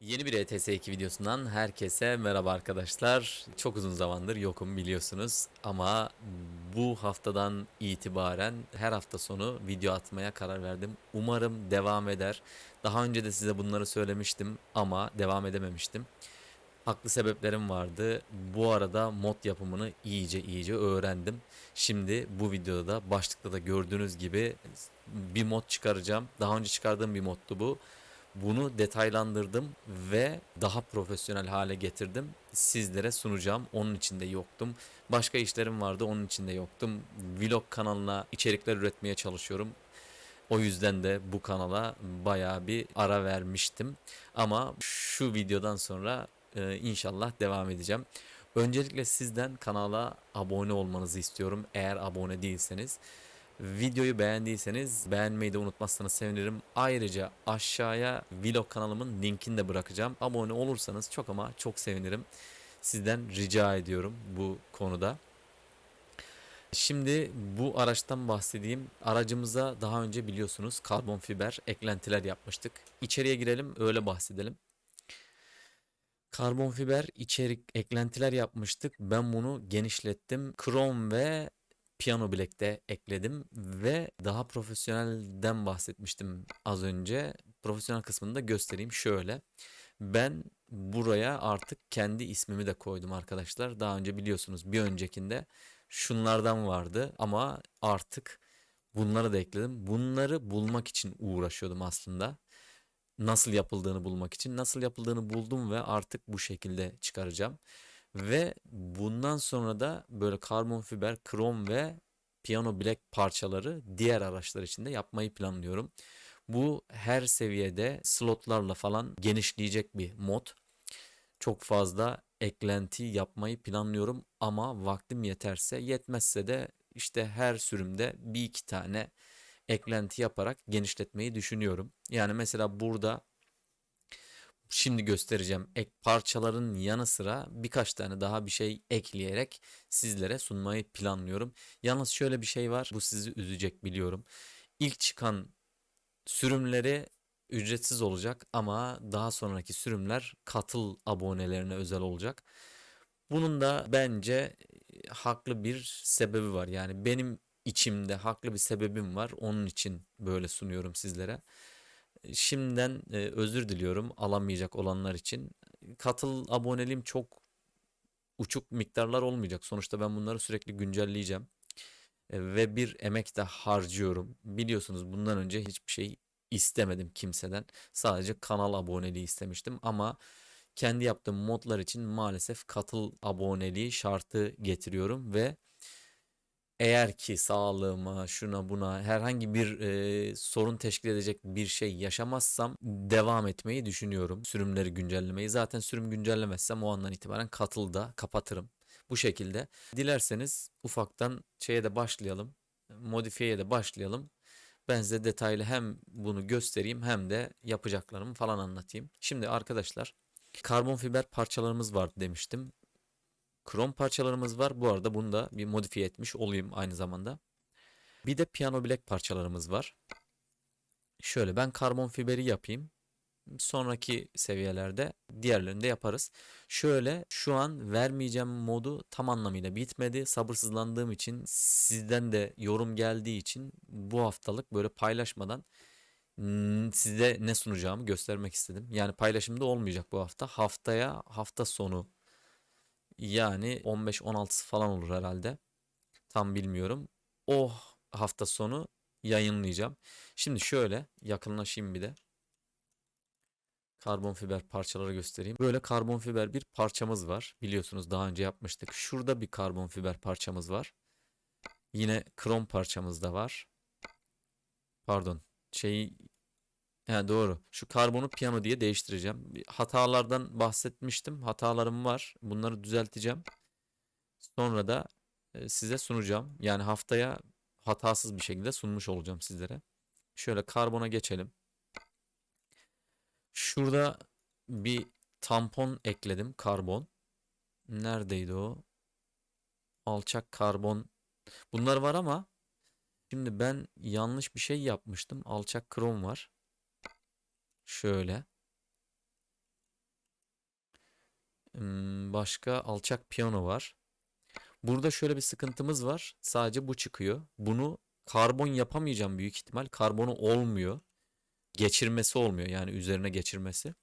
Yeni bir ETS 2 videosundan herkese merhaba arkadaşlar. Çok uzun zamandır yokum biliyorsunuz ama bu haftadan itibaren her hafta sonu video atmaya karar verdim. Umarım devam eder. Daha önce de size bunları söylemiştim ama devam edememiştim. Haklı sebeplerim vardı. Bu arada mod yapımını iyice iyice öğrendim. Şimdi bu videoda da başlıkta da gördüğünüz gibi bir mod çıkaracağım. Daha önce çıkardığım bir moddu bu. Bunu detaylandırdım ve daha profesyonel hale getirdim. Sizlere sunacağım. Onun için de yoktum. Başka işlerim vardı. Onun için de yoktum. Vlog kanalına içerikler üretmeye çalışıyorum. O yüzden de bu kanala bayağı bir ara vermiştim. Ama şu videodan sonra e, inşallah devam edeceğim. Öncelikle sizden kanala abone olmanızı istiyorum. Eğer abone değilseniz. Videoyu beğendiyseniz beğenmeyi de unutmazsanız sevinirim. Ayrıca aşağıya vlog kanalımın linkini de bırakacağım. Abone olursanız çok ama çok sevinirim. Sizden rica ediyorum bu konuda. Şimdi bu araçtan bahsedeyim. Aracımıza daha önce biliyorsunuz karbon fiber eklentiler yapmıştık. İçeriye girelim öyle bahsedelim. Karbon fiber içerik eklentiler yapmıştık. Ben bunu genişlettim. Chrome ve Piano Black'te ekledim ve daha profesyonelden bahsetmiştim az önce. Profesyonel kısmını da göstereyim şöyle. Ben buraya artık kendi ismimi de koydum arkadaşlar. Daha önce biliyorsunuz bir öncekinde şunlardan vardı ama artık bunları da ekledim. Bunları bulmak için uğraşıyordum aslında. Nasıl yapıldığını bulmak için. Nasıl yapıldığını buldum ve artık bu şekilde çıkaracağım. Ve bundan sonra da böyle karbon fiber, krom ve piano black parçaları diğer araçlar için de yapmayı planlıyorum. Bu her seviyede slotlarla falan genişleyecek bir mod. Çok fazla eklenti yapmayı planlıyorum ama vaktim yeterse yetmezse de işte her sürümde bir iki tane eklenti yaparak genişletmeyi düşünüyorum. Yani mesela burada Şimdi göstereceğim ek parçaların yanı sıra birkaç tane daha bir şey ekleyerek sizlere sunmayı planlıyorum. Yalnız şöyle bir şey var. Bu sizi üzecek biliyorum. İlk çıkan sürümleri ücretsiz olacak ama daha sonraki sürümler katıl abonelerine özel olacak. Bunun da bence e, haklı bir sebebi var. Yani benim içimde haklı bir sebebim var. Onun için böyle sunuyorum sizlere. Şimdiden e, özür diliyorum alamayacak olanlar için. Katıl aboneliğim çok uçuk miktarlar olmayacak. Sonuçta ben bunları sürekli güncelleyeceğim. E, ve bir emek de harcıyorum. Biliyorsunuz bundan önce hiçbir şey istemedim kimseden. Sadece kanal aboneliği istemiştim ama kendi yaptığım modlar için maalesef katıl aboneliği şartı getiriyorum ve eğer ki sağlığıma, şuna buna herhangi bir e, sorun teşkil edecek bir şey yaşamazsam devam etmeyi düşünüyorum. Sürümleri güncellemeyi. Zaten sürüm güncellemezsem o andan itibaren katılda kapatırım. Bu şekilde. Dilerseniz ufaktan şeye de başlayalım. Modifiyeye de başlayalım. Ben size detaylı hem bunu göstereyim hem de yapacaklarımı falan anlatayım. Şimdi arkadaşlar karbon fiber parçalarımız var demiştim. Krom parçalarımız var. Bu arada bunu da bir modifiye etmiş olayım aynı zamanda. Bir de piano black parçalarımız var. Şöyle ben karbon fiberi yapayım. Sonraki seviyelerde diğerlerini de yaparız. Şöyle şu an vermeyeceğim modu tam anlamıyla bitmedi. Sabırsızlandığım için sizden de yorum geldiği için bu haftalık böyle paylaşmadan size ne sunacağımı göstermek istedim. Yani paylaşımda olmayacak bu hafta. Haftaya hafta sonu yani 15-16 falan olur herhalde. Tam bilmiyorum. O hafta sonu yayınlayacağım. Şimdi şöyle yakınlaşayım bir de. Karbon fiber parçaları göstereyim. Böyle karbon fiber bir parçamız var. Biliyorsunuz daha önce yapmıştık. Şurada bir karbon fiber parçamız var. Yine krom parçamız da var. Pardon. Şeyi He, doğru. Şu karbonu piyano diye değiştireceğim. Hatalardan bahsetmiştim. Hatalarım var. Bunları düzelteceğim. Sonra da e, size sunacağım. Yani haftaya hatasız bir şekilde sunmuş olacağım sizlere. Şöyle karbona geçelim. Şurada bir tampon ekledim. Karbon. Neredeydi o? Alçak karbon. Bunlar var ama şimdi ben yanlış bir şey yapmıştım. Alçak krom var. Şöyle. Hmm, Başka alçak piyano var. Burada şöyle bir sıkıntımız var. Sadece bu çıkıyor. Bunu karbon yapamayacağım büyük ihtimal. Karbonu olmuyor. Geçirmesi olmuyor yani üzerine geçirmesi.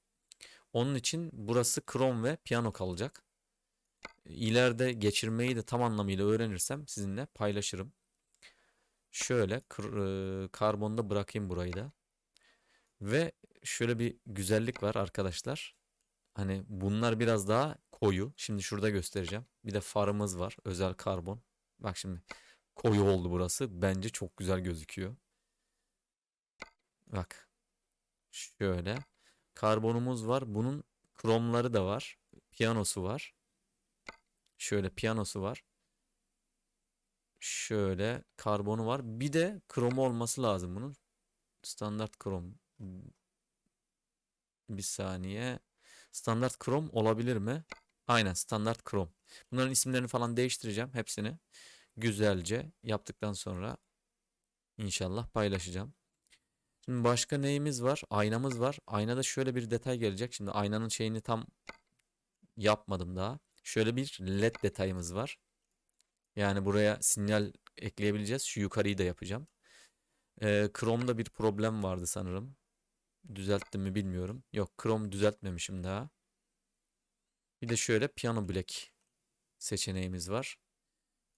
Onun için burası krom ve piyano kalacak. İleride geçirmeyi de tam anlamıyla öğrenirsem sizinle paylaşırım. Şöyle e, karbonda bırakayım burayı da. Ve şöyle bir güzellik var arkadaşlar. Hani bunlar biraz daha koyu. Şimdi şurada göstereceğim. Bir de farımız var. Özel karbon. Bak şimdi koyu oldu burası. Bence çok güzel gözüküyor. Bak. Şöyle. Karbonumuz var. Bunun kromları da var. Piyanosu var. Şöyle piyanosu var. Şöyle karbonu var. Bir de kromu olması lazım bunun. Standart krom. Bir saniye. Standart krom olabilir mi? Aynen standart krom. Bunların isimlerini falan değiştireceğim hepsini. Güzelce yaptıktan sonra inşallah paylaşacağım. Şimdi başka neyimiz var? Aynamız var. Aynada şöyle bir detay gelecek. Şimdi aynanın şeyini tam yapmadım daha. Şöyle bir led detayımız var. Yani buraya sinyal ekleyebileceğiz. Şu yukarıyı da yapacağım. Ee, Chrome'da bir problem vardı sanırım. Düzelttim mi bilmiyorum. Yok Chrome düzeltmemişim daha. Bir de şöyle Piano Black seçeneğimiz var.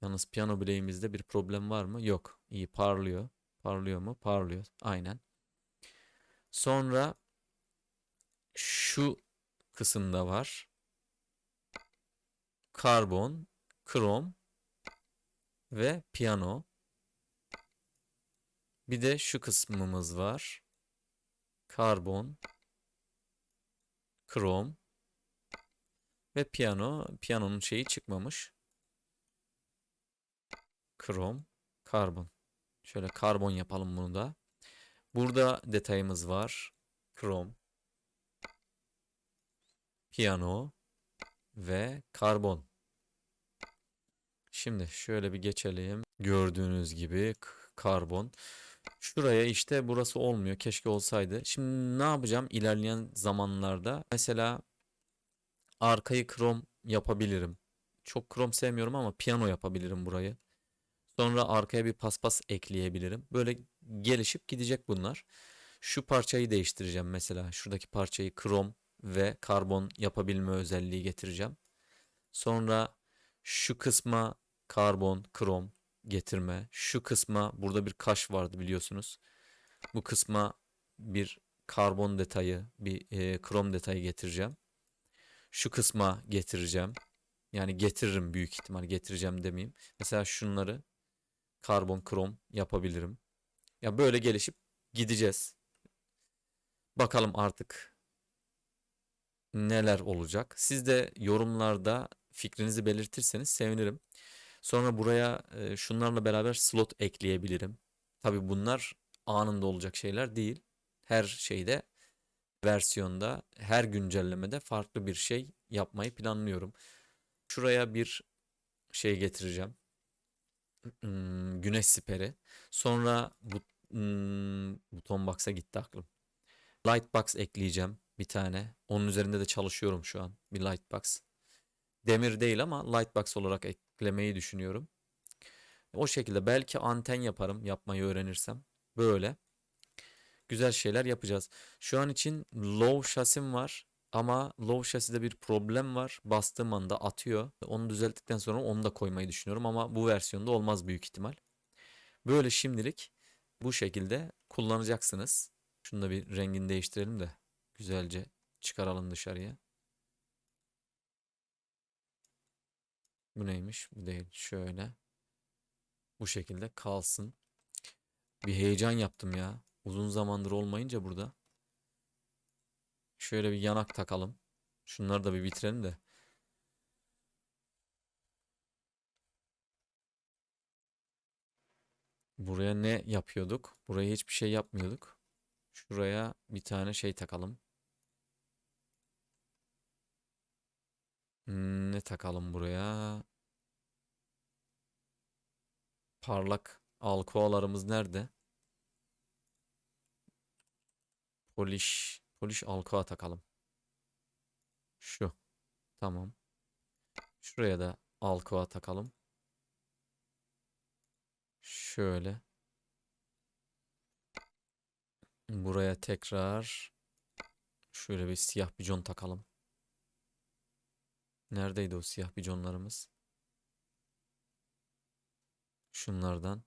Yalnız Piano Black'imizde bir problem var mı? Yok. İyi parlıyor. Parlıyor mu? Parlıyor. Aynen. Sonra şu kısımda var. Karbon, krom ve piyano. Bir de şu kısmımız var. Karbon, krom ve piyano. Piyanonun şeyi çıkmamış. Krom, karbon. Şöyle karbon yapalım bunu da. Burada detayımız var. Krom, piyano ve karbon. Şimdi şöyle bir geçelim. Gördüğünüz gibi karbon. Şuraya işte burası olmuyor. Keşke olsaydı. Şimdi ne yapacağım ilerleyen zamanlarda? Mesela arkayı krom yapabilirim. Çok krom sevmiyorum ama piyano yapabilirim burayı. Sonra arkaya bir paspas ekleyebilirim. Böyle gelişip gidecek bunlar. Şu parçayı değiştireceğim mesela. Şuradaki parçayı krom ve karbon yapabilme özelliği getireceğim. Sonra şu kısma karbon, krom getirme. Şu kısma burada bir kaş vardı biliyorsunuz. Bu kısma bir karbon detayı, bir e, krom detayı getireceğim. Şu kısma getireceğim. Yani getiririm büyük ihtimal getireceğim demeyeyim. Mesela şunları karbon, krom yapabilirim. Ya böyle gelişip gideceğiz. Bakalım artık neler olacak. Siz de yorumlarda fikrinizi belirtirseniz sevinirim. Sonra buraya e, şunlarla beraber slot ekleyebilirim. Tabii bunlar anında olacak şeyler değil. Her şeyde versiyonda, her güncellemede farklı bir şey yapmayı planlıyorum. Şuraya bir şey getireceğim. Hmm, güneş siperi. Sonra bu hmm, buton box'a gitti aklım. Lightbox ekleyeceğim bir tane. Onun üzerinde de çalışıyorum şu an. Bir lightbox. Demir değil ama lightbox olarak eklemeyi düşünüyorum. O şekilde belki anten yaparım yapmayı öğrenirsem. Böyle. Güzel şeyler yapacağız. Şu an için low şasim var. Ama low şaside bir problem var. Bastığım anda atıyor. Onu düzelttikten sonra onu da koymayı düşünüyorum. Ama bu versiyonda olmaz büyük ihtimal. Böyle şimdilik bu şekilde kullanacaksınız. Şunu da bir rengini değiştirelim de güzelce çıkaralım dışarıya. Bu neymiş? Bu değil. Şöyle. Bu şekilde kalsın. Bir heyecan yaptım ya. Uzun zamandır olmayınca burada. Şöyle bir yanak takalım. Şunları da bir bitirelim de. Buraya ne yapıyorduk? Buraya hiçbir şey yapmıyorduk. Şuraya bir tane şey takalım. Hmm, Ne takalım buraya? Parlak alkoalarımız nerede? Polish, polish alkoa takalım. Şu. Tamam. Şuraya da alkova takalım. Şöyle. Buraya tekrar şöyle bir siyah bijon takalım. Neredeydi o siyah bijonlarımız? Şunlardan.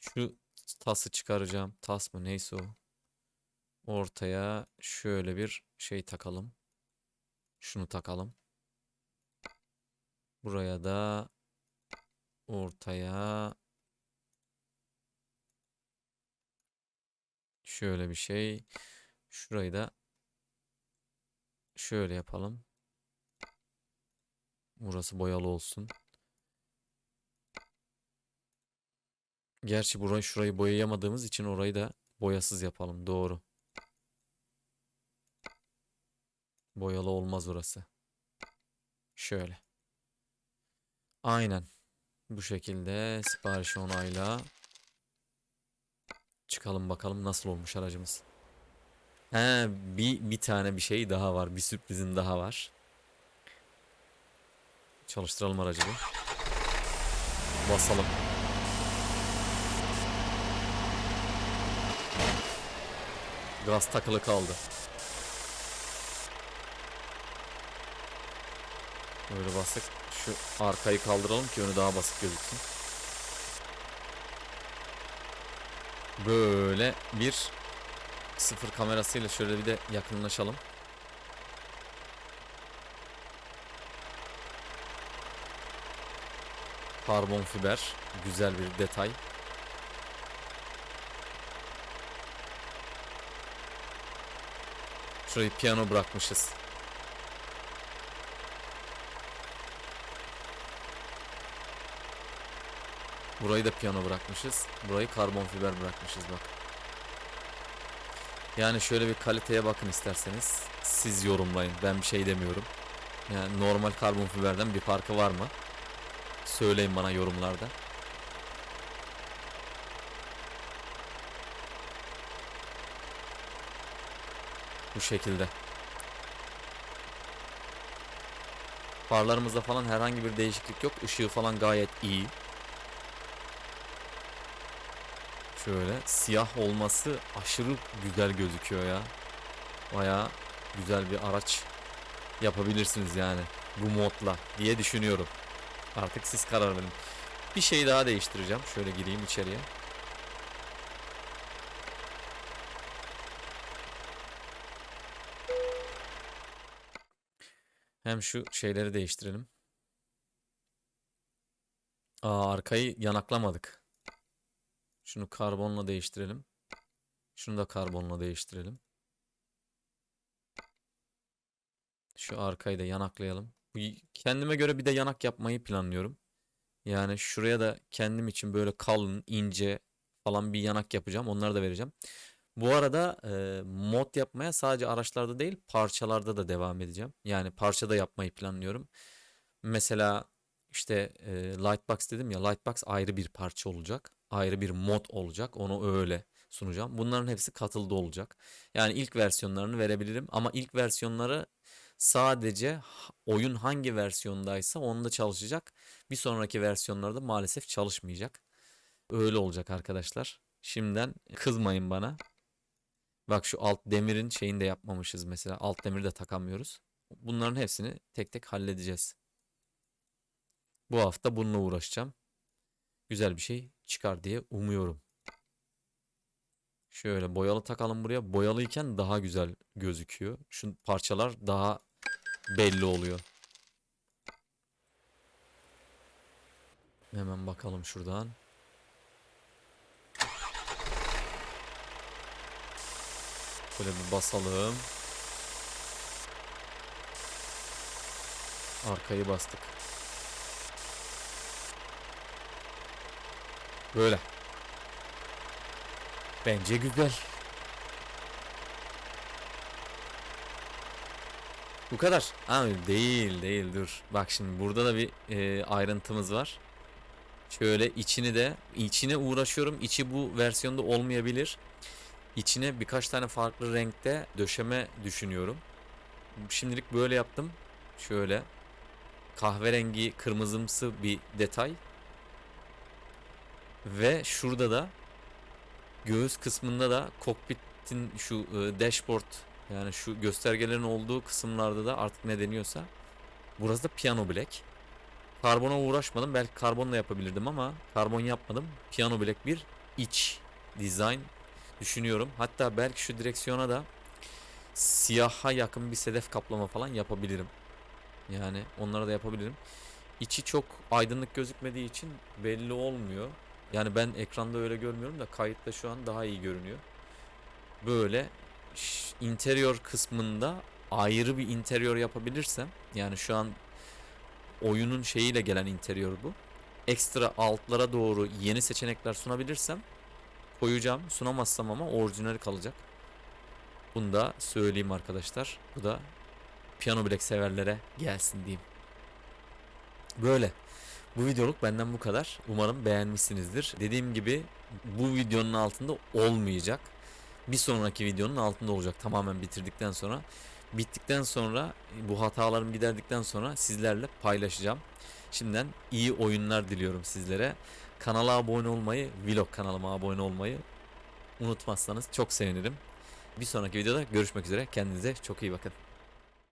Şu tası çıkaracağım. Tas mı neyse o. Ortaya şöyle bir şey takalım. Şunu takalım. Buraya da ortaya şöyle bir şey. Şurayı da şöyle yapalım. Burası boyalı olsun. Gerçi burayı şurayı boyayamadığımız için orayı da boyasız yapalım. Doğru. Boyalı olmaz orası. Şöyle. Aynen. Bu şekilde siparişi onayla. Çıkalım bakalım nasıl olmuş aracımız. He, bir, bir tane bir şey daha var. Bir sürprizin daha var. Çalıştıralım aracı bir. Basalım. Gaz takılı kaldı. Böyle bastık. Şu arkayı kaldıralım ki önü daha basık gözüksün. Böyle bir sıfır kamerasıyla şöyle bir de yakınlaşalım. Karbon fiber. Güzel bir detay. Şurayı piyano bırakmışız. Burayı da piyano bırakmışız. Burayı karbon fiber bırakmışız bak. Yani şöyle bir kaliteye bakın isterseniz. Siz yorumlayın. Ben bir şey demiyorum. Yani normal karbon fiberden bir farkı var mı? Söyleyin bana yorumlarda. Bu şekilde. Farlarımızda falan herhangi bir değişiklik yok. Işığı falan gayet iyi. Şöyle siyah olması aşırı güzel gözüküyor ya. Baya güzel bir araç yapabilirsiniz yani bu modla diye düşünüyorum. Artık siz karar verin. Bir şey daha değiştireceğim. Şöyle gireyim içeriye. Hem şu şeyleri değiştirelim. Aa arkayı yanaklamadık. Şunu karbonla değiştirelim. Şunu da karbonla değiştirelim. Şu arkayı da yanaklayalım. Kendime göre bir de yanak yapmayı planlıyorum. Yani şuraya da kendim için böyle kalın, ince falan bir yanak yapacağım. Onları da vereceğim. Bu arada e, mod yapmaya sadece araçlarda değil parçalarda da devam edeceğim. Yani parça da yapmayı planlıyorum. Mesela işte e, Lightbox dedim ya Lightbox ayrı bir parça olacak. Ayrı bir mod olacak. Onu öyle sunacağım. Bunların hepsi katıldı olacak. Yani ilk versiyonlarını verebilirim ama ilk versiyonları sadece oyun hangi versiyondaysa onda çalışacak. Bir sonraki versiyonlarda maalesef çalışmayacak. Öyle olacak arkadaşlar. Şimdiden kızmayın bana. Bak şu alt demirin şeyini de yapmamışız mesela. Alt demiri de takamıyoruz. Bunların hepsini tek tek halledeceğiz. Bu hafta bununla uğraşacağım. Güzel bir şey çıkar diye umuyorum. Şöyle boyalı takalım buraya. Boyalıyken daha güzel gözüküyor. Şu parçalar daha belli oluyor. Hemen bakalım şuradan. Böyle bir basalım. Arkayı bastık. Böyle. Bence güzel. Bu kadar. Ha, değil değil dur. Bak şimdi burada da bir e, ayrıntımız var. Şöyle içini de içine uğraşıyorum. İçi bu versiyonda olmayabilir. İçine birkaç tane farklı renkte döşeme düşünüyorum. Şimdilik böyle yaptım. Şöyle kahverengi kırmızımsı bir detay. Ve şurada da göğüs kısmında da kokpitin şu e, dashboard yani şu göstergelerin olduğu kısımlarda da artık ne deniyorsa burası da piano black. Karbona uğraşmadım. Belki karbonla yapabilirdim ama karbon yapmadım. Piano black bir iç design düşünüyorum. Hatta belki şu direksiyona da siyaha yakın bir sedef kaplama falan yapabilirim. Yani onlara da yapabilirim. İçi çok aydınlık gözükmediği için belli olmuyor. Yani ben ekranda öyle görmüyorum da kayıtta şu an daha iyi görünüyor. Böyle interior kısmında ayrı bir interior yapabilirsem yani şu an oyunun şeyiyle gelen interior bu. Ekstra altlara doğru yeni seçenekler sunabilirsem koyacağım. Sunamazsam ama orijinali kalacak. Bunu da söyleyeyim arkadaşlar. Bu da Piano Black severlere gelsin diyeyim. Böyle. Bu videoluk benden bu kadar. Umarım beğenmişsinizdir. Dediğim gibi bu videonun altında olmayacak. Bir sonraki videonun altında olacak tamamen bitirdikten sonra. Bittikten sonra bu hatalarımı giderdikten sonra sizlerle paylaşacağım. Şimdiden iyi oyunlar diliyorum sizlere. Kanala abone olmayı, vlog kanalıma abone olmayı unutmazsanız çok sevinirim. Bir sonraki videoda görüşmek üzere. Kendinize çok iyi bakın.